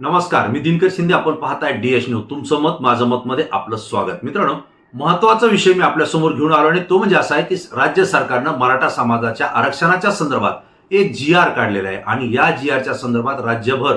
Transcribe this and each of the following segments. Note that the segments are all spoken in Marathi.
नमस्कार मी दिनकर शिंदे. आपण पाहताय डीएच न्यूज तुमचं मत माझं मत मध्ये आपलं स्वागत. मित्रांनो महत्त्वाचा विषय मी आपल्यासमोर घेऊन आलो आणि तो म्हणजे असा आहे की राज्य सरकारनं मराठा समाजाच्या आरक्षणाच्या संदर्भात एक जी आर काढलेला आहे. आणि या जी आरच्या संदर्भात राज्यभर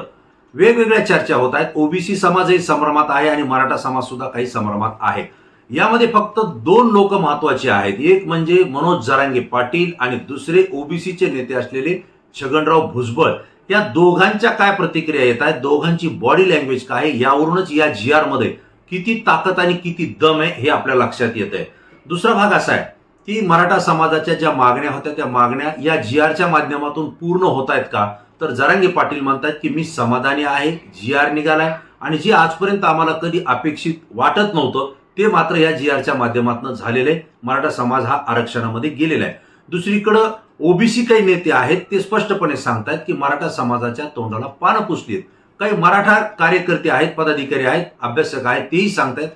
वेगवेगळ्या चर्चा होत आहेत. ओबीसी समाजही संभ्रमात आहे आणि मराठा समाज सुद्धा काही संभ्रमात आहे. यामध्ये फक्त दोन लोक महत्त्वाचे आहेत. एक म्हणजे मनोज जरांगे पाटील आणि दुसरे ओबीसीचे नेते असलेले छगनराव भुजबळ. या दोघांच्या काय प्रतिक्रिया येत आहेत? दोघांची बॉडी लँग्वेज काय आहे? यावरूनच या जी आरमध्ये किती ताकद आणि किती दम आहे हे आपल्या लक्षात येत आहे. दुसरा भाग असा आहे की मराठा समाजाच्या ज्या मागण्या होत्या त्या मागण्या या जी आरच्या माध्यमातून पूर्ण होत आहेत का? तर जरांगे पाटील म्हणतात की मी समाधानी आहे जी आर निघालाय आणि जे आजपर्यंत आम्हाला कधी अपेक्षित वाटत नव्हतं ते मात्र या जी आरच्या माध्यमातून झालेले मराठा समाज हा आरक्षणामध्ये गेलेला आहे. दुसरीकडं ओबीसी काही नेते आहेत ते स्पष्टपणे सांगतायत की मराठा समाजाच्या तोंडाला पानं पुसलीत. काही मराठा कार्यकर्ते आहेत पदाधिकारी आहेत अभ्यासक आहेत तेही सांगतायत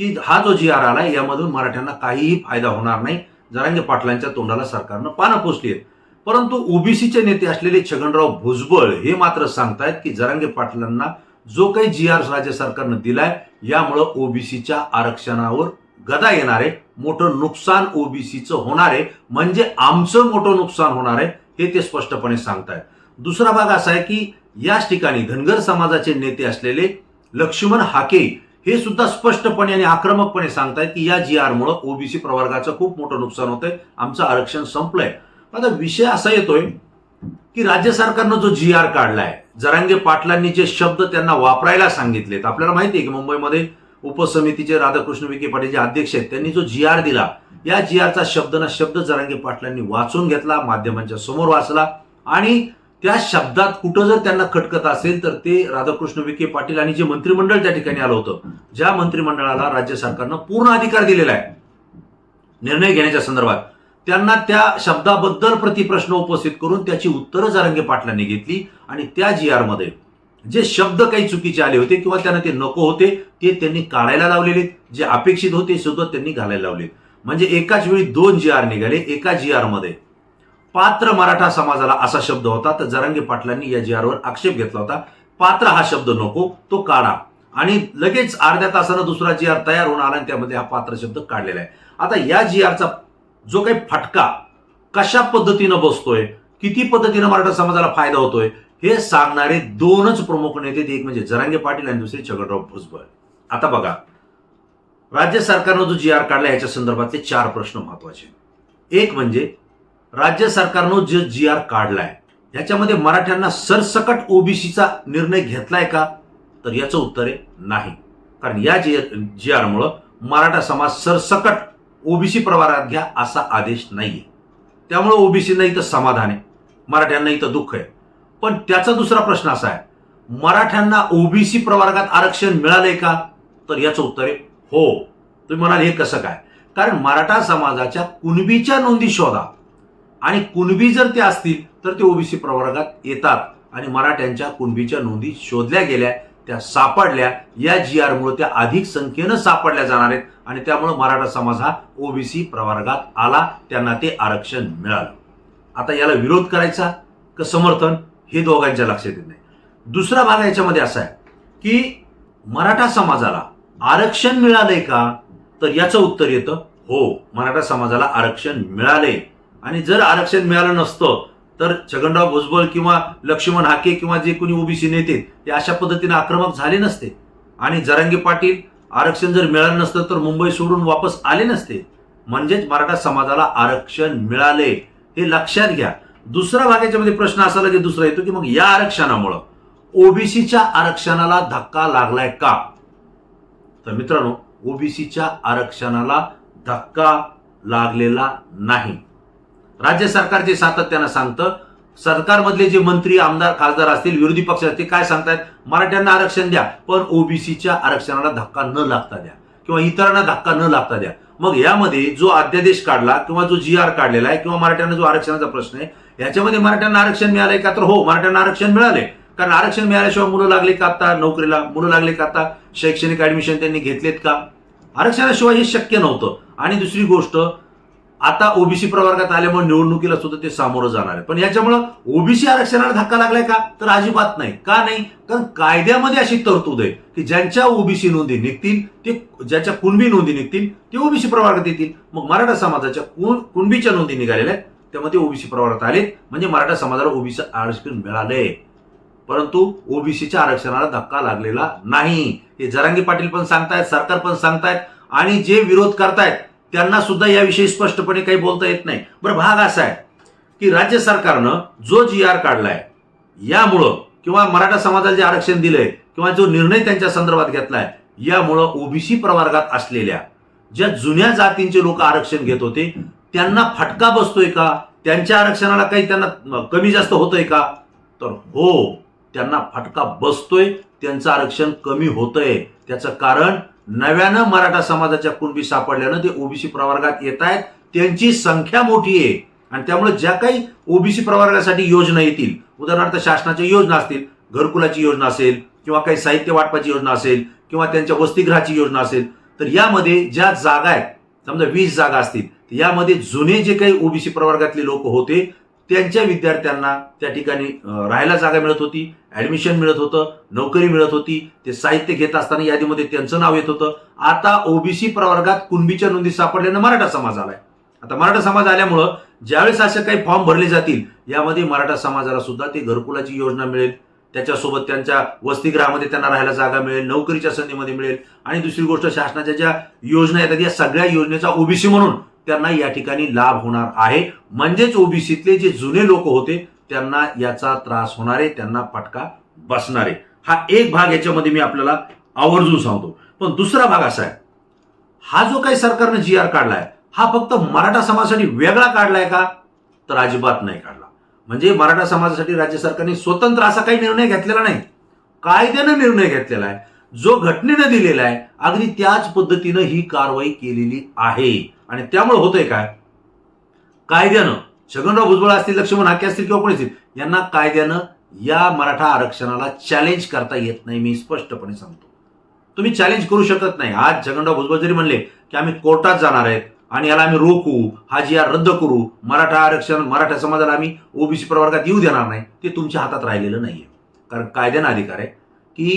की हा जो जी आर आला यामधून मराठ्यांना काहीही फायदा होणार नाही. जरांगे पाटलांच्या तोंडाला सरकारनं पानं पुसली आहेत परंतु ओबीसीचे नेते असलेले छगनराव भुजबळ हे मात्र सांगतायत की जरांगे पाटलांना जो काही जी आर राज्य सरकारनं दिलाय यामुळं ओबीसीच्या आरक्षणावर गदा येणार आहे. मोठं नुकसान ओबीसीचं होणार आहे. म्हणजे आमचं मोठं नुकसान होणार आहे हे ते स्पष्टपणे सांगतायत. दुसरा भाग असा आहे की याच ठिकाणी धनगर समाजाचे नेते असलेले लक्ष्मण हाके हे सुद्धा स्पष्टपणे आणि आक्रमकपणे सांगतायत की या जी आर मुळे ओबीसी प्रवर्गाचं खूप मोठं नुकसान होतंय. आमचं आरक्षण संपलंय. आता विषय असा येतोय की राज्य सरकारनं जो जी आर काढलाय जरांगे पाटलांनी जे शब्द त्यांना वापरायला सांगितलेत आपल्याला माहिती आहे की मुंबईमध्ये उपसमितीचे राधाकृष्ण विखे पाटील जे अध्यक्ष आहेत त्यांनी जो जी आर दिला या जी आरचा शब्द ना शब्द जरांगे पाटलांनी वाचून घेतला माध्यमांच्या समोर वाचला आणि त्या शब्दात कुठं जर त्यांना खटकत असेल तर ते राधाकृष्ण विखे पाटील आणि जे मंत्रिमंडळ त्या ठिकाणी आलं होतं ज्या मंत्रिमंडळाला राज्य सरकारनं पूर्ण अधिकार दिलेला आहे. निर्णय घेण्याच्या संदर्भात त्यांना त्या शब्दाबद्दल प्रतिप्रश्न उपस्थित करून त्याची उत्तरं जारंगे पाटलांनी घेतली आणि त्या जी आरमध्ये जे शब्द काही चुकीचे आले होते किंवा त्यांना ते नको होते ते त्यांनी काढायला लावलेले जे अपेक्षित होते सुद्धा त्यांनी घालायला लावले म्हणजे एकाच वेळी दोन जी आर निघाले एका जी आरमध्ये. पात्र मराठा समाजाला असा शब्द होता तर जरांगे पाटलांनी या जी आरवर आक्षेप घेतला होता. पात्र हा शब्द नको तो काढा. आणि लगेच अर्ध्या तासानं दुसरा जी आर तयार होऊन आला आणि त्यामध्ये हा पात्र शब्द काढलेला आहे. आता या जी आरचा जो काही फटका कशा पद्धतीनं बसतोय किती पद्धतीनं मराठा समाजाला फायदा होतोय हे सांगणारे दोनच प्रमुख नेते एक म्हणजे जरांगे पाटील आणि दुसरे छगनराव भुजबळ. आता बघा राज्य सरकारनं जो जी आर काढला याच्या संदर्भातले चार प्रश्न महत्त्वाचे. एक म्हणजे राज्य सरकारनं जो जी आर काढलाय याच्यामध्ये मराठ्यांना सरसकट ओबीसीचा निर्णय घेतलाय का? तर याचं उत्तर आहे नाही. कारण या जी जी आरमुळं मराठा समाज सरसकट ओबीसी प्रवारात घ्या असा आदेश नाहीये. त्यामुळे ओबीसींना इथं समाधान आहे मराठ्यांना इथं दुःख आहे. पण त्याचा दुसरा प्रश्न असा आहे मराठ्यांना ओबीसी प्रवर्गात आरक्षण मिळालंय का? तर याचं उत्तर आहे हो. तुम्ही म्हणाल हे कसं काय? कारण मराठा समाजाच्या कुणबीच्या नोंदी शोधा. आणि कुणबी जर ते असतील तर ते ओबीसी प्रवर्गात येतात. आणि मराठ्यांच्या कुणबीच्या नोंदी शोधल्या गेल्या त्या सापडल्या. या जी आरमुळे त्या अधिक संख्येनं सापडल्या जाणार आहेत. आणि त्यामुळे मराठा समाज हा ओबीसी प्रवर्गात आला त्यांना ते आरक्षण मिळालं. आता याला विरोध करायचा का समर्थन? हे दोघांच्या लक्षात येत नाही. दुसरा भाग याच्यामध्ये असा आहे की मराठा समाजाला आरक्षण मिळालंय का? तर याचं उत्तर येतं हो मराठा समाजाला आरक्षण मिळाले आणि जर आरक्षण मिळालं नसतं तर छगनराव भुजबळ किंवा लक्ष्मण हाके किंवा जे कोणी ओबीसी नेते ते अशा पद्धतीने आक्रमक झाले नसते. आणि जरांगे पाटील आरक्षण जर मिळालं नसतं तर मुंबई सोडून वापस आले नसते. म्हणजेच मराठा समाजाला आरक्षण मिळाले हे लक्षात घ्या. दुसरा भाग याच्यामध्ये प्रश्न असा की दुसरा येतो की मग या आरक्षणामुळं ओबीसीच्या आरक्षणाला धक्का लागलाय का? तर मित्रांनो ओबीसीच्या आरक्षणाला धक्का लागलेला नाही. राज्य सरकार जे सातत्यानं सांगतं सरकारमधले जे मंत्री आमदार खासदार असतील विरोधी पक्ष असतील काय सांगतायत? मराठ्यांना आरक्षण द्या पण ओबीसीच्या आरक्षणाला धक्का न लागता द्या किंवा इतरांना धक्का न लागता द्या. मग यामध्ये जो अध्यादेश काढला किंवा जो जी आर काढलेला आहे किंवा मराठ्यांना जो आरक्षणाचा प्रश्न आहे याच्यामध्ये मराठ्यांना आरक्षण मिळालंय का तर हो मराठ्यांना आरक्षण मिळाले कारण आरक्षण मिळाल्याशिवाय मुलं लागले का आता? नोकरीला मुलं लागले का आता? शैक्षणिक ऍडमिशन त्यांनी घेतलेत का? आरक्षणाशिवाय हे शक्य नव्हतं. आणि दुसरी गोष्ट आता ओबीसी प्रवर्गात आल्यामुळे निवडणुकीला सुद्धा ते सामोरं जाणार आहे. पण याच्यामुळं ओबीसी आरक्षणाला धक्का लागलाय का? तर अजिबात नाही. का नाही? कारण कायद्यामध्ये अशी तरतूद आहे की ज्यांच्या ओबीसी नोंदी निघतील ते ज्याच्या कुणबी नोंदी निघतील ते ओबीसी प्रवर्गात येतील. मग मराठा समाजाच्या कुण कुणबीच्या नोंदी निघालेल्या आहेत. त्यामध्ये ओबीसी प्रवर्गात आले. म्हणजे मराठा समाजाला ओबीसी आरक्षण मिळाले. परंतु ओबीसीच्या आरक्षणाला धक्का लागलेला नाही. हे जरांगी पाटील पण सांगतायत सरकार पण सांगतायत आणि जे विरोध करतायत त्यांना सुद्धा याविषयी स्पष्टपणे काही बोलता येत नाही. बरं भाग असा आहे की राज्य सरकारनं जो जी आर काढलाय यामुळं किंवा मराठा समाजाला जे आरक्षण दिलंय किंवा जो निर्णय त्यांच्या संदर्भात घेतलाय यामुळं ओबीसी प्रवर्गात असलेल्या ज्या जुन्या जातींचे लोक आरक्षण घेत होते त्यांना फटका बसतोय का? त्यांच्या आरक्षणाला काही त्यांना कमी जास्त होतंय का? तर हो त्यांना फटका बसतोय त्यांचं आरक्षण कमी होतंय. त्याचं कारण नव्यानं मराठा समाजाच्या कुणबी सापडल्यानं ते ओबीसी प्रवर्गात येत आहेत त्यांची संख्या मोठी आहे. आणि त्यामुळे ज्या काही ओबीसी प्रवर्गासाठी योजना येतील उदाहरणार्थ शासनाच्या योजना असतील घरकुलाची योजना असेल किंवा काही साहित्य वाटपाची योजना असेल किंवा त्यांच्या वसतिगृहाची योजना असेल तर यामध्ये ज्या जागा आहेत समजा वीस जागा असतील यामध्ये जुने जे काही ओबीसी प्रवर्गातले लोक होते त्यांच्या विद्यार्थ्यांना त्या ठिकाणी राहायला जागा मिळत होती ऍडमिशन मिळत होतं नोकरी मिळत होती ते साहित्य घेत असताना यादीमध्ये त्यांचं नाव येत होतं. आता ओबीसी प्रवर्गात कुणबीच्या नोंदी सापडल्यानं मराठा समाज आलाय. आता मराठा समाज आल्यामुळं ज्यावेळेस असे काही फॉर्म भरले जातील यामध्ये मराठा समाजाला सुद्धा ते घरकुलाची योजना मिळेल. त्याच्यासोबत त्यांच्या वसतिगृहामध्ये त्यांना राहायला जागा मिळेल नोकरीच्या संधीमध्ये मिळेल. आणि दुसरी गोष्ट शासनाच्या ज्या योजना येतात या सगळ्या योजनेचा ओबीसी म्हणून त्यांना या ठिकाणी लाभ होणार आहे. म्हणजेच ओबीसीतले जे जुने लोक होते त्यांना याचा त्रास होणार आहे त्यांना फटका बसणार. आहे हा एक भाग याच्यामध्ये मी आपल्याला आवर्जून सांगतो. पण दुसरा भाग असा आहे हा जो काही सरकारनं जी आर काढलाय हा फक्त मराठा समाजासाठी वेगळा काढलाय का? तर अजिबात नाही काढला. म्हणजे मराठा समाजासाठी राज्य सरकारने स्वतंत्र असा काही निर्णय घेतलेला नाही. कायद्यानं निर्णय घेतलेला आहे. जो घटनेनं दिलेला आहे अगदी त्याच पद्धतीनं ही कारवाई केलेली आहे. आणि त्यामुळे होतंय काय? कायद्यानं छगनराव भुजबळ असतील लक्ष्मण हाके असतील किंवा कोणी असतील यांना कायद्यानं या मराठा आरक्षणाला चॅलेंज करता येत नाही मी स्पष्टपणे सांगतो. तुम्ही चॅलेंज करू शकत नाही. आज छगनराव भुजबळ जरी म्हणले की आम्ही कोर्टात जाणार आहेत आणि याला आम्ही रोखू हा जी रद्द करू मराठा आरक्षण मराठा समाजाला आम्ही ओबीसी प्रवर्गात येऊ देणार नाही ते तुमच्या हातात राहिलेलं नाही आहे कारण कायद्यानं अधिकार आहे की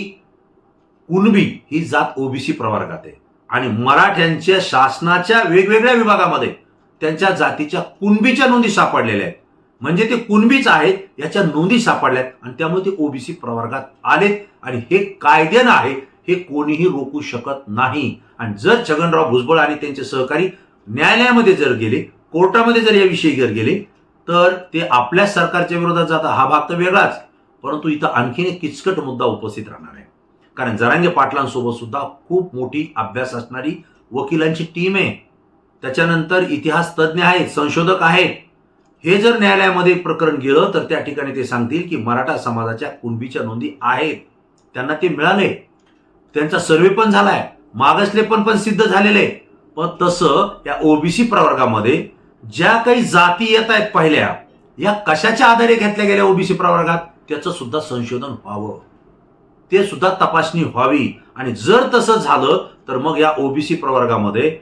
कुणबी ही जात ओबीसी प्रवर्गात आहे. आणि मराठ्यांच्या शासनाच्या वेगवेगळ्या विभागामध्ये त्यांच्या जातीच्या कुणबीच्या नोंदी सापडलेल्या आहेत. म्हणजे ते कुणबीच आहेत याच्या नोंदी सापडल्या आहेत आणि त्यामुळे ते ओबीसी प्रवर्गात आलेत. आणि हे कायद्यानं आहे हे कोणीही रोखू शकत नाही. आणि जर छगनराव भुजबळ आणि त्यांचे सहकारी न्यायालयामध्ये जर गेले कोर्टामध्ये जर याविषयी जर गेले तर ते आपल्या सरकारच्या विरोधात जातात. हा भाग तर वेगळाच. परंतु इथं आणखीन एक किचकट मुद्दा उपस्थित राहणार आहे. कारण जरांगे पाटलांसोबत सुद्धा खूप मोठी अभ्यास असणारी वकिलांची टीम आहे. त्याच्यानंतर इतिहास तज्ज्ञ आहेत संशोधक आहेत. हे जर न्यायालयामध्ये प्रकरण गेलं तर त्या ठिकाणी ते सांगतील की मराठा समाजाच्या कुणबीच्या नोंदी आहेत. त्यांना ते मिळाले. त्यांचा सर्वे पण झालाय. मागासले पण पण सिद्ध झालेले आहे. पण तसं या ओबीसी प्रवर्गामध्ये ज्या काही जाती येत आहेत पहिल्या या कशाच्या आधारे घेतल्या गेल्या ओबीसी प्रवर्गात? त्याचं सुद्धा संशोधन व्हावं. ते सुद्धा तपासणी व्हावी. आणि जर तसं झालं तर मग या ओबीसी प्रवर्गामध्ये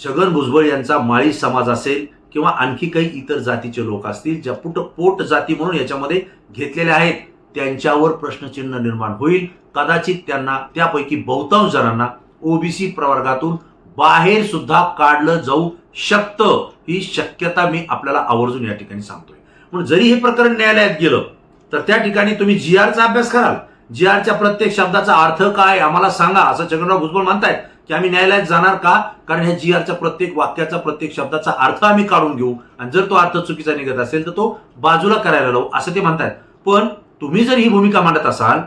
छगन भुजबळ यांचा माळी समाज असेल किंवा आणखी काही इतर जातीचे लोक असतील ज्या पुट पोट जाती म्हणून याच्यामध्ये घेतलेल्या आहेत त्यांच्यावर प्रश्नचिन्ह निर्माण होईल. कदाचित त्यांना त्यापैकी बहुतांश जणांना ओबीसी प्रवर्गातून बाहेर सुद्धा काढलं जाऊ शकतं. ही शक्यता मी आपल्याला आवर्जून या ठिकाणी सांगतोय. म्हणून जरी हे प्रकरण न्यायालयात गेलं तर त्या ठिकाणी तुम्ही जी आरचा अभ्यास कराल. जी आरच्या प्रत्येक शब्दाचा अर्थ काय आम्हाला सांगा असं छगनराव भुजबळ म्हणतायत की आम्ही न्यायालयात जाणार का? कारण ह्या जी आरच्या प्रत्येक वाक्याचा प्रत्येक शब्दाचा अर्थ आम्ही काढून घेऊ. आणि जर तो अर्थ चुकीचा निघत असेल तर तो बाजूला करायला लावू असं ते म्हणतायत. पण तुम्ही जर ही भूमिका मांडत असाल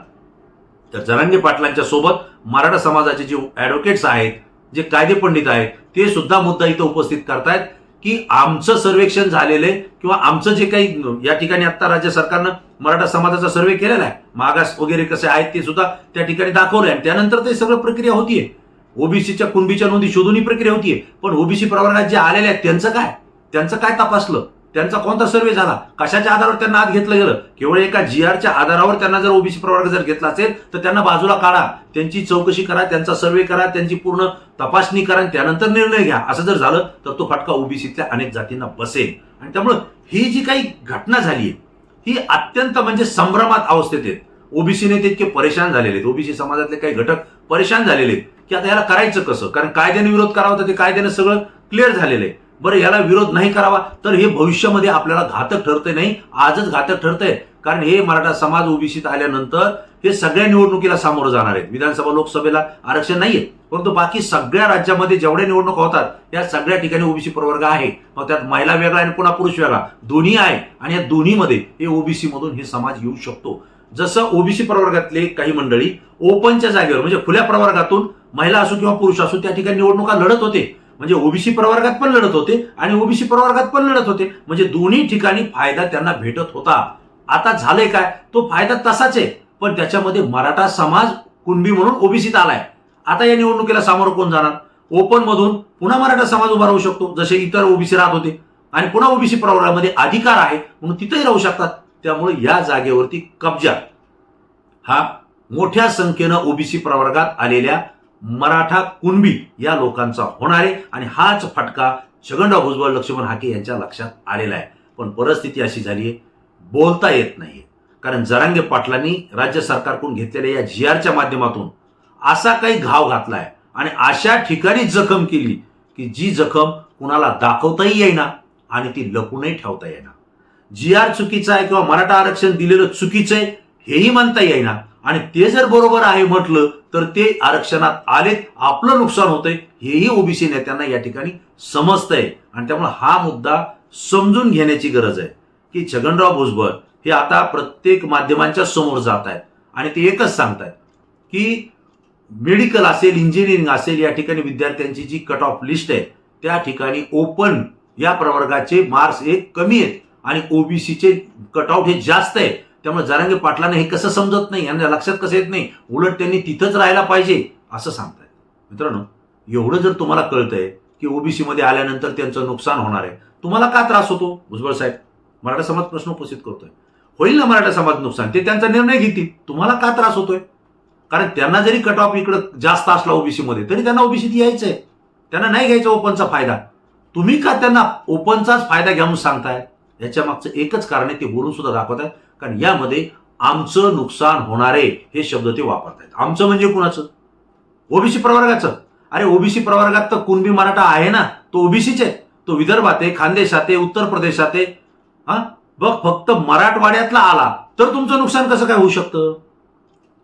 तर जरांगे पाटलांच्या सोबत मराठा समाजाचे जे ॲडव्होकेट्स आहेत जे कायदे पंडित आहेत ते सुद्धा मुद्दा इथं उपस्थित करतायत. की आमचं सर्वेक्षण झालेलं आहे किंवा आमचं जे काही या ठिकाणी आता राज्य सरकारनं मराठा समाजाचा सर्वे केलेला आहे. मागास वगैरे कसे आहेत ते सुद्धा त्या ठिकाणी दाखवलं आणि त्यानंतर ते सगळं प्रक्रिया होतीये. ओबीसीच्या कुणबीच्या नोंदी शोधून ही प्रक्रिया होतीये. पण ओबीसी प्रवर्गात जे आलेले आहेत त्यांचं काय? त्यांचं काय तपासलं? त्यांचा कोणता सर्वे झाला? कशाच्या आधारावर त्यांना आत घेतलं गेलं? केवळ एका जी आरच्या आधारावर त्यांना जर ओबीसी प्रवर्ग जर घेतला असेल तर त्यांना बाजूला काढा. त्यांची चौकशी करा त्यांचा सर्वे करा त्यांची पूर्ण तपासणी करा आणि त्यानंतर निर्णय घ्या. असं जर झालं तर तो फटका ओबीसीतल्या अनेक जातींना बसेल. आणि त्यामुळं ही जी काही घटना झाली आहे ही अत्यंत म्हणजे संभ्रमात अवस्थेत आहेत. ओबीसी नेते इतके परेशान झालेले आहेत. ओबीसी समाजातले काही घटक परेशान झालेले आहेत. की आता याला करायचं कसं? कारण कायद्याने विरोध करावा तर ते कायद्याने सगळं क्लिअर झालेलं आहे. बरं याला विरोध नाही करावा तर हे भविष्यामध्ये आपल्याला घातक ठरते नाही आजच घातक ठरतंय. कारण हे मराठा समाज ओबीसीत आल्यानंतर हे सगळ्या निवडणुकीला सामोरं जाणार आहेत. विधानसभा लोकसभेला आरक्षण नाहीये. परंतु बाकी सगळ्या राज्यामध्ये जेवढ्या निवडणुका होतात या सगळ्या ठिकाणी ओबीसी प्रवर्ग आहे. मग त्यात महिला वेगळा आणि पुन्हा पुरुष वेगळा. दोन्ही आहे आणि या दोन्हीमध्ये हे ओबीसी मधून हे समाज येऊ शकतो. जसं ओबीसी प्रवर्गातले काही मंडळी ओपनच्या जागेवर म्हणजे खुल्या प्रवर्गातून महिला असो किंवा पुरुष असो त्या ठिकाणी निवडणुका लढत होते. म्हणजे ओबीसी प्रवर्गात पण लढत होते आणि ओबीसी प्रवर्गात पण लढत होते. म्हणजे दोन्ही ठिकाणी फायदा त्यांना भेटत होता. आता झालंय काय? तो फायदा तसाच आहे. पण त्याच्यामध्ये मराठा समाज कुणबी म्हणून ओबीसीत आलाय. आता या निवडणुकीला सामोरं कोण जाणार? ओपन मधून पुन्हा मराठा समाज उभा राहू शकतो. जसे इतर ओबीसी राहत होते. आणि पुन्हा ओबीसी प्रवर्गामध्ये अधिकार आहे म्हणून तिथेही राहू शकतात. त्यामुळे या जागेवरती कब्जा. हा मोठ्या संख्येनं ओबीसी प्रवर्गात आलेल्या मराठा कुणबी या लोकांचा होणार आहे. आणि हाच फटका छगनराव भुजबळ लक्ष्मण हाके यांच्या लक्षात आलेला आहे. पण परिस्थिती अशी झाली आहे बोलता येत नाही कारण जरांगे पाटलांनी राज्य सरकारकडून घेतलेल्या या जी आरच्या माध्यमातून असा काही घाव घातलाय आणि अशा ठिकाणी जखम केली की जी जखम कुणाला दाखवताही येईना आणि ती लपूनही ठेवता येईना. जी आर चुकीचं आहे किंवा मराठा आरक्षण दिलेलं चुकीचं आहे हेही म्हणता येईना. आणि ते जर बरोबर आहे म्हटलं तर ते आरक्षणात आलेत आपलं नुकसान होतंय हेही ओबीसी नेत्यांना या ठिकाणी समजतंय. आणि त्यामुळे हा मुद्दा समजून घेण्याची गरज आहे. की छगनराव भुजबळ हे आता प्रत्येक माध्यमांच्या समोर जात आहेत. आणि ते एकच सांगतायत की मेडिकल असेल इंजिनिअरिंग असेल या ठिकाणी विद्यार्थ्यांची जी कट ऑफ लिस्ट आहे त्या ठिकाणी ओपन या प्रवर्गाचे मार्क्स हे कमी आहेत. आणि ओबीसीचे कट आउट हे जास्त आहे. त्यामुळे जरांगे पाटलांना हे कसं समजत नाही यांना लक्षात कसं येत नाही उलट त्यांनी तिथंच राहायला पाहिजे असं सांगतायत. मित्रांनो एवढं जर तुम्हाला कळतंय की ओबीसी मध्ये आल्यानंतर त्यांचं नुकसान होणार आहे तुम्हाला का त्रास होतो भुजबळ साहेब? मराठा समाज प्रश्न उपस्थित करतोय. होईल ना मराठा समाज नुकसान? ते त्यांचा निर्णय घेतील. तुम्हाला का त्रास होतोय? कारण त्यांना जरी कट ऑफ इकडं जास्त असला ओबीसी मध्ये तरी त्यांना ओबीसीत यायचंय. त्यांना नाही घ्यायचा ओपनचा फायदा. तुम्ही का त्यांना ओपनचाच फायदा घेऊन सांगताय? याच्या मागचं एकच कारण आहे ते बोलून सुद्धा दाखवत आहे कारण यामध्ये आमचं नुकसान होणारे हे शब्द ते वापरतायत. आमचं म्हणजे कुणाचं? ओबीसी प्रवर्गाचं. अरे ओबीसी प्रवर्गात तर कुणबी मराठा आहे ना? तो ओबीसीच. आहे तो विदर्भात आहे खानदेशात आहे उत्तर प्रदेशात आहे हा? बघ फक्त मराठवाड्यातला आला तर तुमचं नुकसान कसं काय होऊ शकतं?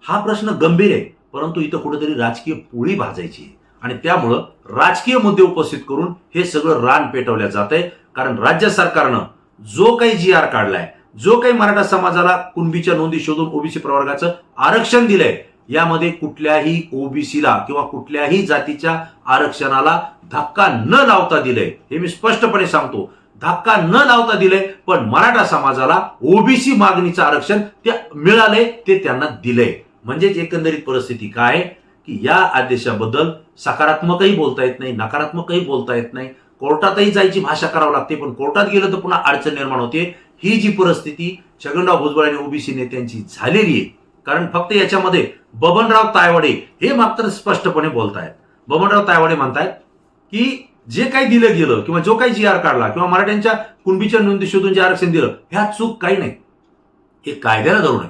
हा प्रश्न गंभीर आहे परंतु इथं कुठेतरी राजकीय पोळी भाजायची आहे. आणि त्यामुळं राजकीय मुद्दे उपस्थित करून हे सगळं रान पेटवल्या जात आहे कारण राज्य सरकारनं जो काही जी आर काढलाय जो काही मराठा समाजाला कुणबीच्या नोंदी शोधून ओबीसी प्रवर्गाचं आरक्षण दिलंय यामध्ये कुठल्याही ओबीसीला किंवा कुठल्याही जातीच्या आरक्षणाला धक्का न लावता दिलंय. हे मी स्पष्टपणे सांगतो. धक्का न लावता दिलंय पण मराठा समाजाला ओबीसी मागणीचं आरक्षण ते मिळालंय ते त्यांना दिलंय. म्हणजेच एकंदरीत परिस्थिती काय की या आदेशाबद्दल सकारात्मकही बोलता येत नाही नकारात्मकही बोलता येत नाही. कोर्टातही जायची भाषा करावी लागते पण कोर्टात गेलं तर पुन्हा अडचण निर्माण होते. ही जी परिस्थिती छगनराव भुजबळ आणि ओबीसी नेत्यांची झालेली आहे कारण फक्त याच्यामध्ये बबनराव तायवाडे हे मात्र स्पष्टपणे बोलतायत. बबनराव तायवाडे म्हणतायत की जे काही दिलं गेलं किंवा जो काही जी आर काढला किंवा मराठ्यांच्या कुणबीच्या नोंदी शोधून जे आरक्षण दिलं ह्या चूक काही नाही. हे कायद्याला धरून आहे.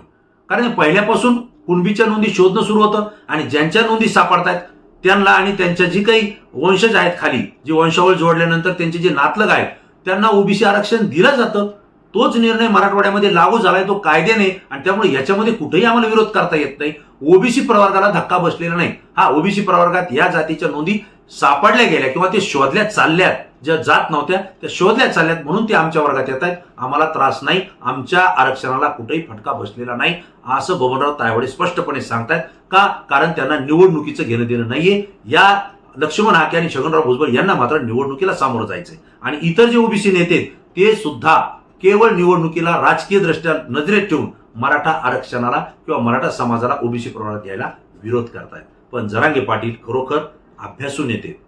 कारण पहिल्यापासून कुणबीच्या नोंदी शोधणं सुरू होतं आणि ज्यांच्या नोंदी सापडतायत त्यांना आणि त्यांच्या जी काही वंशज आहेत खाली जी वंशावळ जोडल्यानंतर त्यांचे जे नातलग आहेत त्यांना ओबीसी आरक्षण दिलं जातं. तोच निर्णय मराठवाड्यामध्ये लागू झालाय तो कायद्याने. आणि त्यामुळे याच्यामध्ये कुठेही आम्हाला विरोध करता येत नाही. ओबीसी प्रवर्गाला धक्का बसलेला नाही. हा ओबीसी प्रवर्गात या जातीच्या नोंदी सापडल्या गेल्या किंवा ते शोधल्या चालल्यात. ज्या जात नव्हत्या त्या शोधल्या चालल्यात म्हणून ते आमच्या वर्गात येत आहेत. आम्हाला त्रास नाही. आमच्या आरक्षणाला कुठेही फटका बसलेला नाही. असं बबनराव तायवडे स्पष्टपणे सांगतायत. का? कारण त्यांना निवडणुकीचं घेणं देणं नाहीये. या लक्ष्मण हाके आणि छगनराव भुजबळ यांना मात्र निवडणुकीला सामोरं जायचंय. आणि इतर जे ओबीसी नेते ते सुद्धा केवळ निवडणुकीला राजकीय दृष्ट्या नजरेत ठेवून मराठा आरक्षणाला किंवा मराठा समाजाला ओबीसी प्रमाणात घ्यायला विरोध करतायत. पण जरांगे पाटील खरोखर अभ्यासू नेते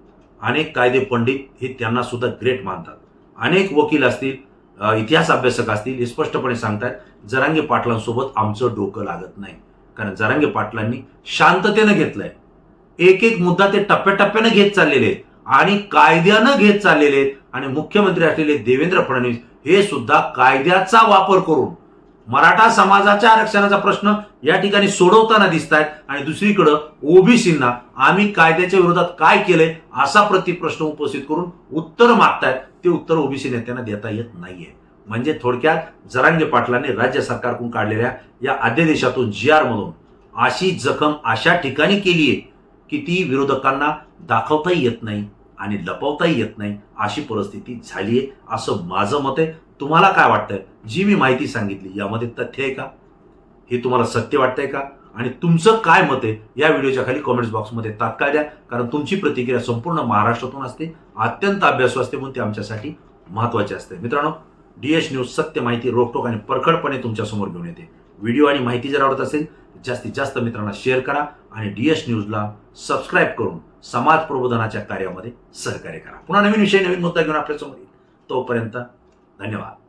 अनेक कायदे पंडित हे त्यांना सुद्धा ग्रेट मानतात. अनेक वकील असतील इतिहास अभ्यासक असतील हे स्पष्टपणे सांगतायत जरांगे पाटलांसोबत आमचं डोकं लागत नाही. कारण जरांगे पाटलांनी शांततेनं घेतलंय. एक एक मुद्दा ते टप्प्याटप्प्यानं घेत चाललेले आहेत आणि कायद्यानं घेत चाललेले आहेत. आणि मुख्यमंत्री असलेले देवेंद्र फडणवीस हे सुद्धा कायद्याचा वापर करून मराठा समाजाच्या आरक्षणाचा प्रश्न या ठिकाणी सोडवताना दिसत आहेत आणि दुसरीकडं ओबीसींना आम्ही कायद्याच्या विरोधात काय केलंय असा प्रतिप्रश्न उपस्थित करून उत्तर मागतायत. ते उत्तर ओबीसी नेत्यांना देता येत नाहीये. म्हणजे थोडक्यात जरांगे पाटलांनी राज्य सरकारकडून काढलेल्या या अध्यादेशातून जी आर मधून अशी जखम अशा ठिकाणी केली आहे की ती विरोधकांना दाखवताही येत नाही. आणि लपवताही येत नाही. अशी परिस्थिती झाली आहे. असं माझं मत आहे. तुम्हाला काय वाटतंय? जी मी माहिती सांगितली यामध्ये तथ्य आहे का? हे तुम्हाला सत्य वाटतंय का? आणि तुमचं काय मत आहे? या व्हिडिओच्या खाली कॉमेंट्स बॉक्समध्ये तात्काळ द्या. कारण तुमची प्रतिक्रिया संपूर्ण महाराष्ट्रातून असते. अत्यंत अभ्यासू असते म्हणून ती आमच्यासाठी महत्त्वाचे असते. मित्रांनो डी डीएच न्यूज सत्य माहिती रोखटोक आणि परखडपणे तुमच्यासमोर घेऊन येते. व्हिडिओ आणि माहिती जर आवडत असेल जास्तीत जास्त मित्रांना शेअर करा आणि डी डीएस न्यूजला सबस्क्राईब करून समाज प्रबोधनाच्या कार्यामध्ये सहकार्य करा. पुन्हा नवीन विषय नवीन मुद्दा घेऊन आपल्यासमोर येईल. तोपर्यंत धन्यवाद.